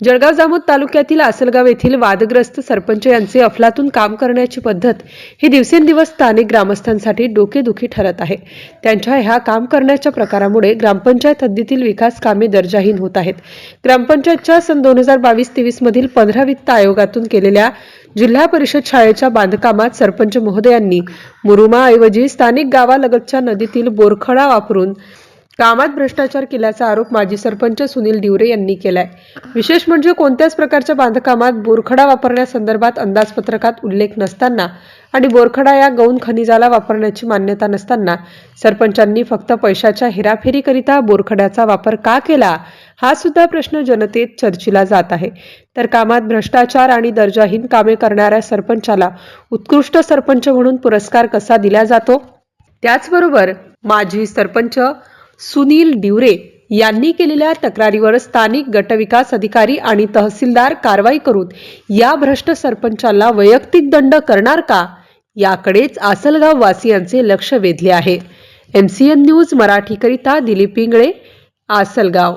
जळगाव जामोद तालुक्यातील आसलगाव येथील वादग्रस्त सरपंच यांचे अफलातून काम करण्याची पद्धत ही दिवसेंदिवस स्थानिक ग्रामस्थांसाठी डोकेदुखी ठरत आहे. त्यांच्या ह्या काम करण्याच्या प्रकारामुळे ग्रामपंचायत हद्दीतील विकास कामे दर्जाहीन होत आहेत. ग्रामपंचायतच्या सन दोन हजार बावीस तेवीस मधील पंधरा वित्त आयोगातून केलेल्या जिल्हा परिषद शाळेच्या बांधकामात सरपंच महोदयांनी मुरुमाऐवजी स्थानिक गावालगतच्या नदीतील बोरखळा वापरून कामात भ्रष्टाचार केल्याचा आरोप माजी सरपंच सुनील डिवरे यांनी केलाय. विशेष म्हणजे कोणत्याच प्रकारच्या बांधकामात बोरखडा वापरण्यासंदर्भात अंदाजपत्रकात उल्लेख नसताना आणि बोरखडा या गौण खनिजाला वापरण्याची मान्यता नसताना सरपंचांनी फक्त पैशाच्या हेराफेरीकरिता बोरखड्याचा वापर का केला? हा सुद्धा प्रश्न जनतेत चर्चिला जात आहे. तर कामात भ्रष्टाचार आणि दर्जाहीन कामे करणाऱ्या सरपंचाला उत्कृष्ट सरपंच म्हणून पुरस्कार कसा दिला जातो? त्याचबरोबर माजी सरपंच सुनील डिवरे यांनी केलेल्या तक्रारीवर स्थानिक गटविकास अधिकारी आणि तहसीलदार कारवाई करून या भ्रष्ट सरपंचाला वैयक्तिक दंड करणार का? याकडेच आसलगाव वासियांचे लक्ष वेधले आहे. एम सी एन न्यूज मराठीकरिता दिलीप पिंगळे आसलगाव.